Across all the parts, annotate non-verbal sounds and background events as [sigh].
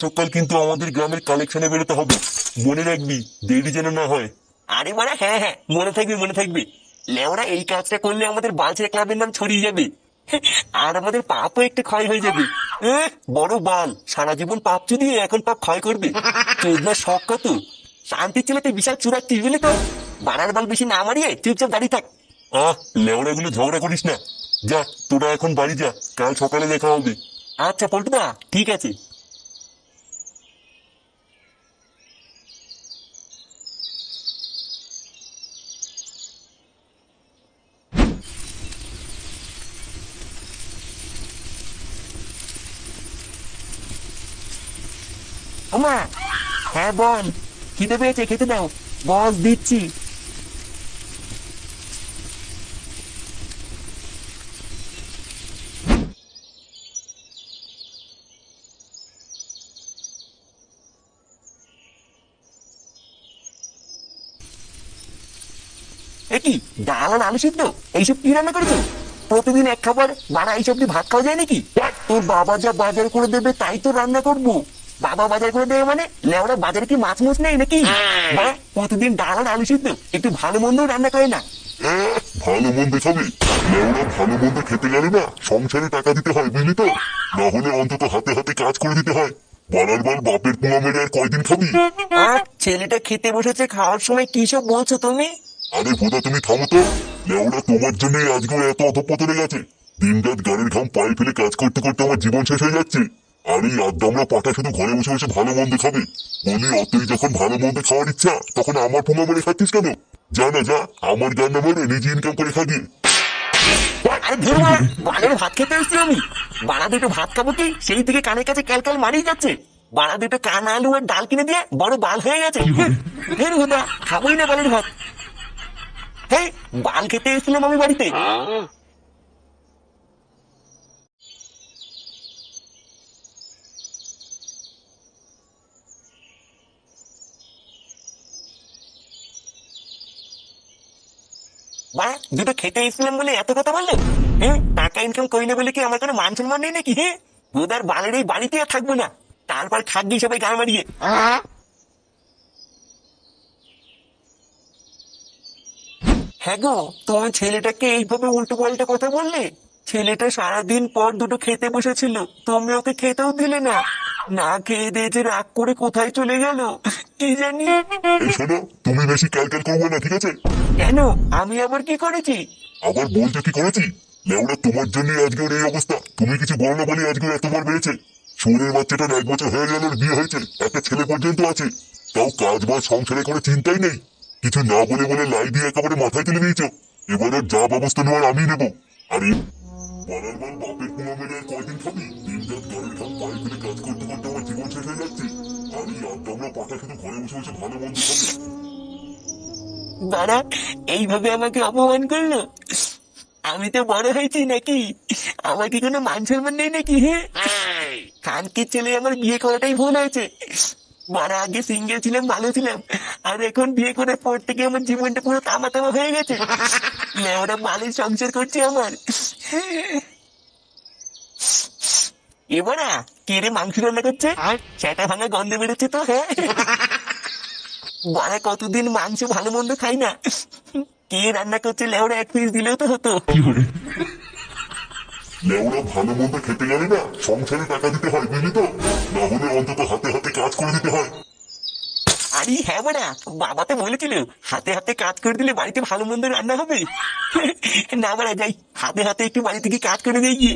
সকাল কিন্তু আমাদের গ্রামের কালেকশনে বেরোতে হবে। মনে রাখবি দেরি যেন না হয়। আরে মানে হ্যাঁ হ্যাঁ মনে থাকবে মনে থাকবে। লেওরা এই কাজটা করলে আমাদের বালছেড়ে ক্লাবের নাম ছড়িয়ে যাবে। আর আমাদের পাপও একটু ক্ষয় হয়ে যাবে। বড় বাল সারা জীবন পাপ যদি এখন পাপ ক্ষয় করবে। চোদনা শখ কত? শান্তির ছেলেতে বিশাল চুরাচ্ছিস বুঝলি তো? বাড়ার বাল বেশি না মারিয়ে চুপচাপ দাঁড়িয়ে থাক। আহ লেওড়া গুলো ঝগড়া করিস না। যা তোরা এখন বাড়ি যা কাল সকালে দেখা হবে। আচ্ছা পল্টুদা ঠিক আছে। ওমা হ্যাঁ বল, খিদে পেয়েছে, খেতে দাও, বস দিচ্ছি। কি, ডাল আর আলু সিদ্ধ? এইসব কি রান্না করেছ? প্রতিদিন এক খাবার, বাড়া এইসব কি ভাত খাওয়া যায় নাকি? তোর বাবা যা বাজার করে দেবে, তাই তো রান্না করব। বাবা বাজার করে দেবে মানে? লেওড়া বাজারে কি মাছ মাছ নেই নাকি? বাড়া, প্রতিদিন ডাল আর আলু সিদ্ধ? একটু ভালো মন্দ রান্না করে না। আহ, ভালো মন্দ খাবি লেওড়া ভালো মন্দ খেতে গেলে না সংসারে টাকা দিতে হয় বুঝলি তো? না হলে অন্তত হাতে হাতে কাজ করে দিতে হয়। বাড়ার বাল বাপের পুঙা মেরে আর কয়দিন খাবি? আর ছেলেটা খেতে বসেছে খাওয়ার সময় কি সব বলছো তুমি? আরে ভোদা তুমি থামো তো। লেওড়া তোমার জন্য আজকে এত অধপতনে গেছে। দিন রাত গাড়ির ঘাম পায়ে ফেলে কাজ করতে করতে আমার জীবন শেষ হয়ে যাচ্ছে। আর এই আড্ডামরা পাটা শুধু ঘরে বসে বসে ভালো মন্দ খাবে। বলি অতই যখন ভালো মন্দ খাওয়ার ইচ্ছা তখন আমার পুঙা মেরে খাচ্ছিস কেন? যা না যা আমার গান না মেরে নিজে ইনকাম করে খাবি। আরে ধরো বাড়ির ভাত খেতে এসেছি আমি। বাড়া দুটো ভাত খাব কি? সেই থেকে কানের কাছে ক্যালক্যাল মারিয়ে যাচ্ছে। বাড়া দুটো কান আলু আর ডাল কিনে দিয়ে বড় বাল হয়ে গেছে। ফের হুদা খাবোই না বালের ভাত। হেই বাল খেতে এসেছিলাম আমি বাড়িতে। বা দুটো খেতে এসেছিলাম বলে এত কথা বলল? হ্যাঁ টাকা ইনকাম করি না বলে কি আমার কোনো মান সম্মান নেই নাকি হ্যাঁ? বালের এই বাড়িতে আর থাকব না। তারপর সবাই গান মারিয়ে হ্যাঁ গো, তোমার ছেলেটাকে এইভাবে উল্টো পাল্টা কথা বললে? ছেলেটা সারাদিন পর দুটো খেতে বসেছিল, তুমি ওকে খেতেও দিলে না। না খেয়ে দিয়ে রাগ করে কোথায় চলে গেল? কি জানি? শোনো, তুমি বেশি ক্যালক্যাল করবে না, ঠিক আছে? কেন? আমি আবার কি করেছি? আবার বলতে কি করেছি? লেওড়া তোমার জন্য আজকে ওর এই অবস্থা। তুমি কিছু বলো না বলে আজকে এতবার বেড়েছে। সুরের বাচ্চাটার এক বছর হয়ে গেল, বিয়ে হয়েছে। একটা ছেলে পর্যন্ত আছে। তাও কাজ বাজ, সংসারে কোনো চিন্তাই নেই। কিছু না বলে বলে লাই দিয়ে একেবারে মাথায় তুলে দিয়েছ। এবার যা ব্যবস্থা নেওয়ার আমি নেব। আরে বানার বাল বাপের কয়দিন খাবি? দিন রাত ঘাম পায়ে ফেলে কাজ করতে করতে আমার জীবন শেষ হয়ে যাচ্ছে। আর আড্ডামরা পাটা শুধু ঘরে বসে বসে ভালো খাবে? বাড়া এইভাবে আমাকে অপমান করল? আমি তো বড় হয়েছি নাকি? আমার কি কোনো মান সম্মান নেই নাকি হ্যাঁ? খানকির ছেলে আমার বিয়ে করাটাই ভুল হয়েছে। বাড়া আগে সিঙ্গেল ছিলাম ভালো ছিলাম। আর এখন বিয়ে করার পর থেকে আমার জীবনটা পুরো তামা তামা হয়ে গেছে। ওরা মালির সংসার করছে আমার। এবারা কে রে মাংস রান্না করছে? আর? সেটা ভাঙা গন্ধ বেরোচ্ছে তো হ্যাঁ? বাড়া কতদিন মাংস ভালো মন্দ খাই না। কে রান্না করছে লেওড়া এক পিস দিলেও তো হতো। লেওড়া ভালো মন্দ খেতে গেলে না সংসারে টাকা দিতে হয় বুঝলি তো? না হলে অন্তত হাতে হাতে কাজ করে দিতে হয়। আরে হ্যাঁ বাড়া বাবা তো বলেছিল হাতে হাতে কাজ করে দিলে বাড়িতে ভালো মন্দ রান্না হবে। না বাড়া যাই হাতে হাতে একটু বাড়ি থেকে কাজ করে দিয়ে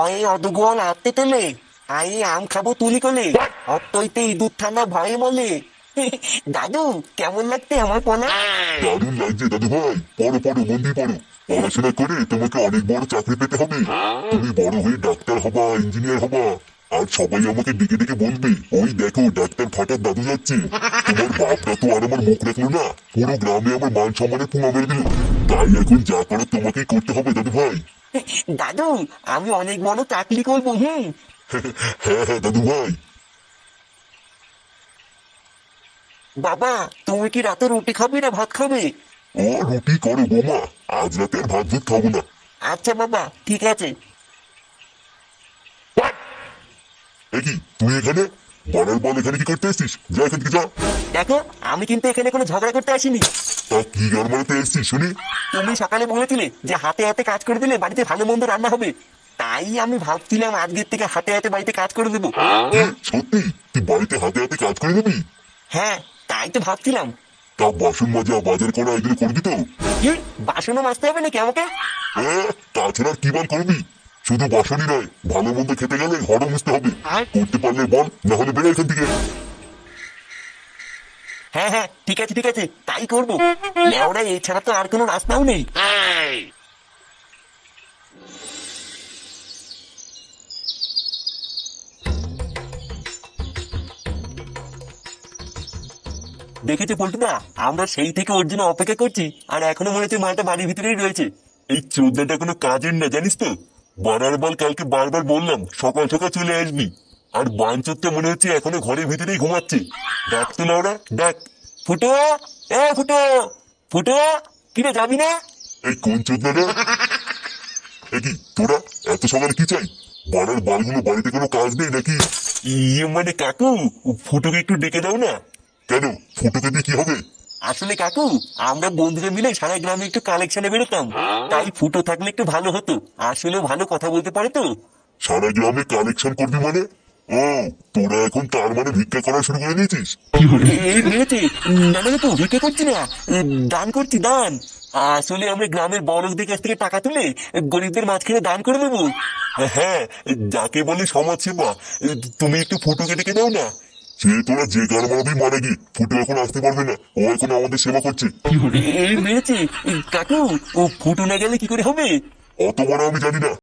অয়ে অদুগোয়াল তেলে। আই আম খাব তুলি কোলে। অত্তইতে ইঁদুর ঠান্ডা ভয়ে বলে দাদু কেমন লাগতে আমার পনা? দারুণ লাগছে দাদু ভাই। পড়ো পড়ো পড়ো। পড়াশোনা করে তোমাকে অনেক বড় চাকরি পেতে হবে। তুমি বড় হয়ে ডাক্তার হবা ইঞ্জিনিয়ার হবা। আর সবাই আমাকে ডেকে ডেকে বলবে ওই দেখো ডাক্তার ফাটার দাদু যাচ্ছে। তোমার বাপটা তো আর আমার মুখ রাখল না। পুরো গ্রামে আমার মান সম্মানের পুঙা মেরে দিল। তাই এখন যা করো তোমাকেই করতে হবে দাদু ভাই। [laughs] দাদু আমি অনেক বড় চাকরি করব হুম। হ্যাঁ [laughs] হ্যাঁ দাদু ভাই। বাবা তুমি কি রাতে রুটি খাবে না ভাত খাবে? ও রুটি করো বৌমা আজ রাতে আর ভাত ভাত খাব না। আচ্ছা বাবা ঠিক আছে। কি তুই এখানে? বলার বল এখানে কি করতে এসছিস? যা এখান থেকে যা। দেখো আমি কিন্তু এখানে কোনো ঝগড়া করতে আসিনি। তা কি গান মারাতে এসছিস শুনি? তুমি সকালে বলেছিলে যে হাতে হাতে কাজ করে দিলে বাড়িতে ভালো মন্দ রান্না হবে। তাই আমি ভাবছিলাম আজকের থেকে হাতে হাতে বাড়িতে কাজ করে দেবো। সত্যি? তুই বাড়িতে হাতে হাতে কাজ করে দিবি? হ্যাঁ তাই তো ভাবছিলাম। তা বাসন মাজা বাজার করা এগুলো করবি তো? কি? বাসনও মাজতে হবে নাকি আমাকে? হ্যাঁ তাছাড়া কি বল করবি? শুধু বাসনই নয় ভালো মন্দ খেতে গেলে ঘরও মুছতে হবে। করতে পারলে বল না হলে বেরো এখান থেকে। হ্যাঁ হ্যাঁ ঠিক আছে ঠিক আছে তাই করব। লেওরা এছাড়া তো আর কোনো রাস্তাও নেই। দেখেছ পল্টুদা? আমরা সেই থেকে ওর জন্য অপেক্ষা করছি আর এখনও মনে হচ্ছে মালটা বাড়ির ভিতরেই রয়েছে। এই চোদ্দাটা কোনো কাজের না জানিস তো? বাড়ার বল কালকে বারবার বললাম সকাল সকাল চলে আসবি। আর বাঞ্চোরটা মনে হচ্ছে এখনও ঘরের ভিতরেই ঘুমাচ্ছে। ডাক তো না ওরা ডাক। ফুটো এ ফুটো ফুটো কিরে যাবি না? এই কোন রে এ কি তোরা? এত সকালে কি চাই? বাড়ার বালগুলো বাড়িতে কোনো কাজ নেই নাকি? ইয়ে মানে কাকু ফুটোকে একটু ডেকে দাও না। কেন? ফুটোকে দিয়ে কি হবে? আসলে কাকু আমরা বন্ধুরা মিলে সারা গ্রামে একটু কালেকশনে বেরোতাম। তাই ফুটো থাকলে একটু ভালো হতো। আসলে ভালো কথা বলতে পারে তো। সারা গ্রামে কালেকশন করবি মানে? ও তোরা এখন তার মানে ভিক্ষা করা শুরু করে দিয়েছিস? এই না না তো ভিক্ষে করছি না। দান করছি দান। আসলে আমরা গ্রামের বড়দের কাছ থেকে টাকা তুলে গরিবদের মাঝখানে দান করে দেবো। হ্যাঁ যাকে বলে সমাজ সেবা তুমি একটু ফুটোকে ডেকে দাও না। সে তোরা যে গান মারাবি মানে কি ফুটো এখন আসতে পারবে না। ও এখন আমাদের সেবা করছে। এই মেরেছে কাকু ও ফুটো না গেলে কি করে হবে? অত বড় আমি জানি না।